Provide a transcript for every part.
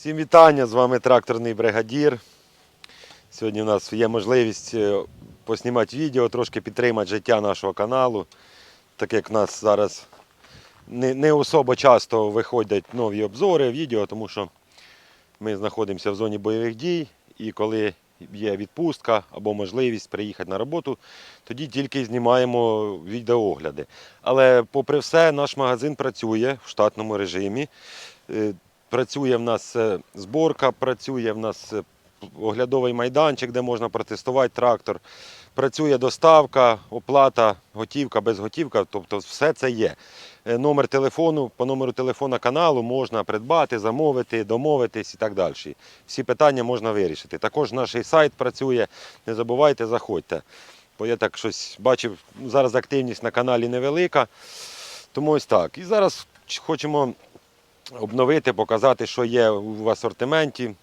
Всім вітання, з вами тракторний бригадір. Сьогодні у нас є можливість е, поснімати відео, трошки підтримати життя нашого каналу, так як в нас зараз не, не особо часто виходять нові обзори, відео, тому що ми знаходимося в зоні бойових дій і коли є відпустка або можливість приїхати на роботу, тоді тільки знімаємо відеоогляди. Але попри все, наш магазин працює в штатному режимі. Працює в нас е, зборка, працює в нас е, оглядовий майданчик, де можна протестувати трактор. Працює доставка, оплата, готівка, безготівка, тобто все це є. Е, Номер телефону, по номеру телефона каналу можна придбати, замовити, домовитись і так далі. Всі питання можна вирішити. Також наш сайт працює, не забувайте, заходьте. Бо я так щось бачив, зараз активність на каналі невелика. Тому ось так. І зараз хочемо обновити, показати, що є в асортименті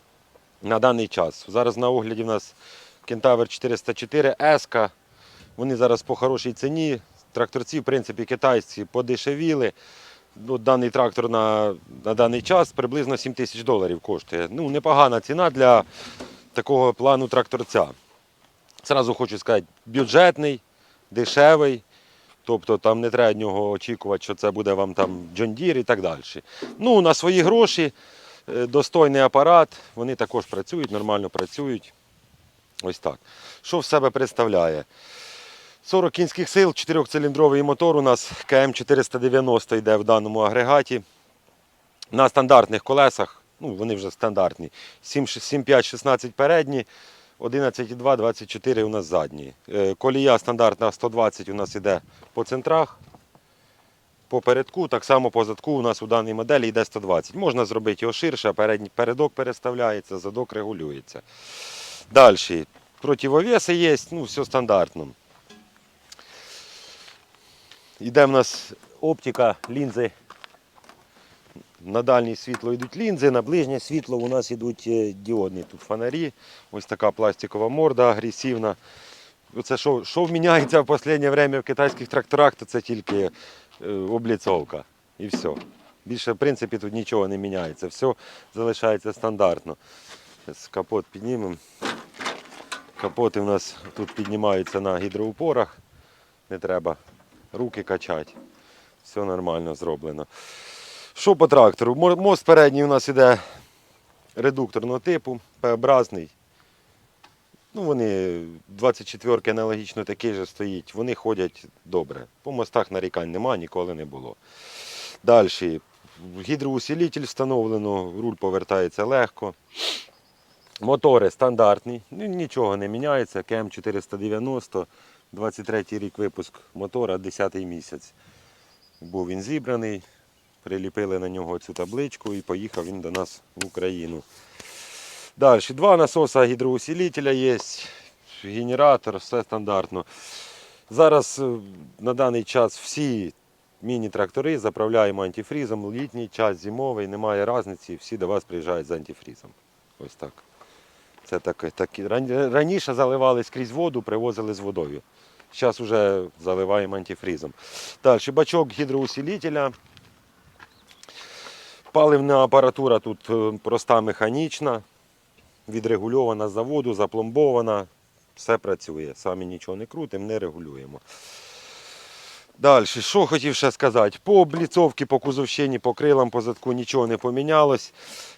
на даний час. Зараз на огляді в нас Кентавр 404 S. Вони зараз по хорошій ціні. Тракторці, в принципі, китайські подешевіли. Ну, даний трактор на, на даний час приблизно 7 тисяч доларів коштує. Ну, непогана ціна для такого плану тракторця. Зразу хочу сказати, бюджетний, дешевий. Тобто там не треба нього очікувати, що це буде вам там Deere і так далі. Ну, на свої гроші, е, достойний апарат, вони також працюють, нормально працюють. Ось так. Що в себе представляє? 40 кінських сил, 4-циліндровий мотор у нас КМ490 йде в даному агрегаті. На стандартних колесах, ну вони вже стандартні, 7,5-16 передні, 11,2, 24 у нас задні. Е, Колія стандартна 120 у нас йде по центрах. По передку, так само по задку у нас у даній моделі йде 120. Можна зробити його ширше, передок переставляється, задок регулюється. Далі. Противовеси є, ну все стандартно. Йде в нас оптика, лінзи. На дальнє світло йдуть лінзи, на ближнє світло у нас йдуть е, діодні тут фонарі. Ось така пластикова морда агресивна. Оце що, що міняється в останнє время в китайських тракторах, то це тільки е, обліцовка. І все. Більше, в принципі, тут нічого не міняється. Все залишається стандартно. Зараз капот піднімемо. Капоти у нас тут піднімаються на гідроупорах. Не треба руки качати. Все нормально зроблено. Що по трактору? Мост передній у нас іде редукторного типу, П-образний. Ну, вони 24-ки аналогічно такий же стоїть. Вони ходять добре. По мостах нарікань нема, ніколи не було. Далі. Гідроусилитель встановлено, руль повертається легко. Мотори стандартні, нічого не міняється. КМ 490, 23 рік випуск мотора, 10 місяць. Був він зібраний, приліпили на нього цю табличку і поїхав він до нас в Україну. Далі, два насоса гідроусилителя є, генератор, все стандартно. Зараз е, на даний час всі міні-трактори заправляємо антифрізом, літній час, зимовий, немає різниці, всі до вас приїжджають з антифрізом. Ось так. Це таке, ран- Раніше заливали скрізь воду, привозили з водою. Зараз вже заливаємо антифрізом. Далі бачок гідроусилителя. Паливна апаратура тут е, проста механічна, відрегульована з заводу, запломбована. Все працює. Самі нічого не крутимо, не регулюємо. Далі, що хотів ще сказати? По обліцовці, по кузовщині, по крилам, по задку нічого не помінялось.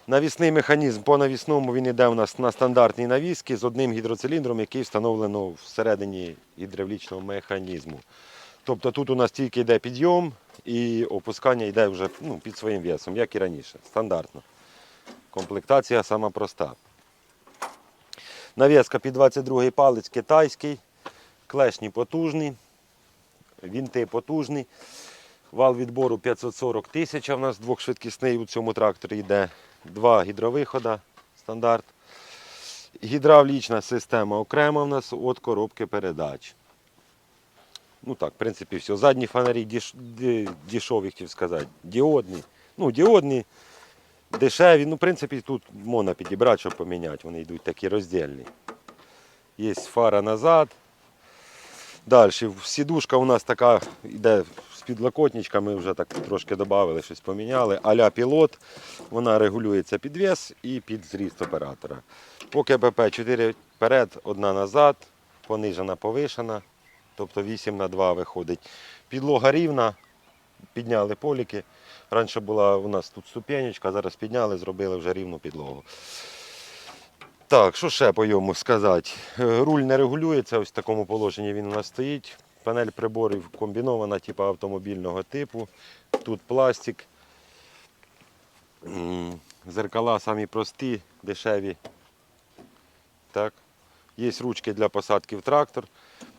Навісний механізм по навісному він йде у нас на стандартній навіски з одним гідроциліндром, який встановлено всередині гідравлічного механізму. Тобто тут у нас тільки йде підйом і опускання йде вже ну, під своїм весом, як і раніше. Стандартно. Комплектація сама проста. Навіска під 22 палець китайський, клешні потужні, вінти потужні. Вал відбору 540 тисяч, в нас двохшвидкісний у цьому тракторі йде. Два гідровихода стандарт. Гідравлічна система окрема в нас від коробки передач. Ну так, в принципі, все. Задні фонарі ді- дешеві, хотів сказати. Діодні. Ну, діодні, дешеві. Ну, в принципі, тут можна підібрати, щоб поміняти. Вони йдуть такі роздільні. Є фара назад. Далі, сідушка у нас така йде з підлокотничками вже так трошки додали, щось поміняли. Аля пілот, вона регулюється під вес і під зріст оператора. По КПП 4 вперед, одна назад, понижена, повишена, тобто 8 на 2 виходить. Підлога рівна, підняли поліки. Раніше була у нас тут ступенечка, зараз підняли, зробили вже рівну підлогу. Так, що ще по йому сказати? Е, Руль не регулюється, ось в такому положенні він у нас стоїть. Панель приборів комбінована, типу автомобільного типу. Тут пластик. Зеркала самі прості, дешеві. Так. Є ручки для посадки в трактор.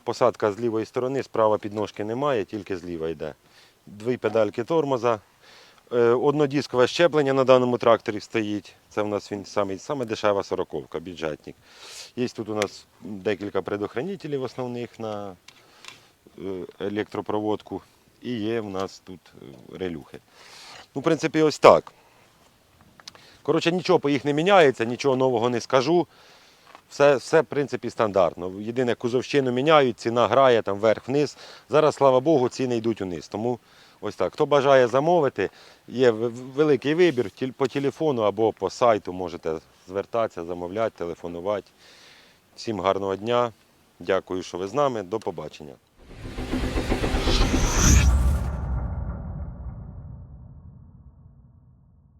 Посадка з лівої сторони, справа підножки немає, тільки зліва йде. Дві педальки тормоза. Е, Однодіскове щеплення на даному тракторі стоїть. Це в нас він самий, саме дешева сороковка, бюджетник. Є тут у нас декілька предохранителів основних на е, електропроводку. І є в нас тут е, релюхи. Ну, в принципі, ось так. Коротше, нічого по їх не міняється, нічого нового не скажу. Все, все в принципі, стандартно. Єдине, кузовщину міняють, ціна грає там вверх-вниз. Зараз, слава Богу, ціни йдуть униз. Тому ось так. Хто бажає замовити, є великий вибір по телефону або по сайту можете звертатися, замовляти, телефонувати. Всім гарного дня. Дякую, що ви з нами. До побачення.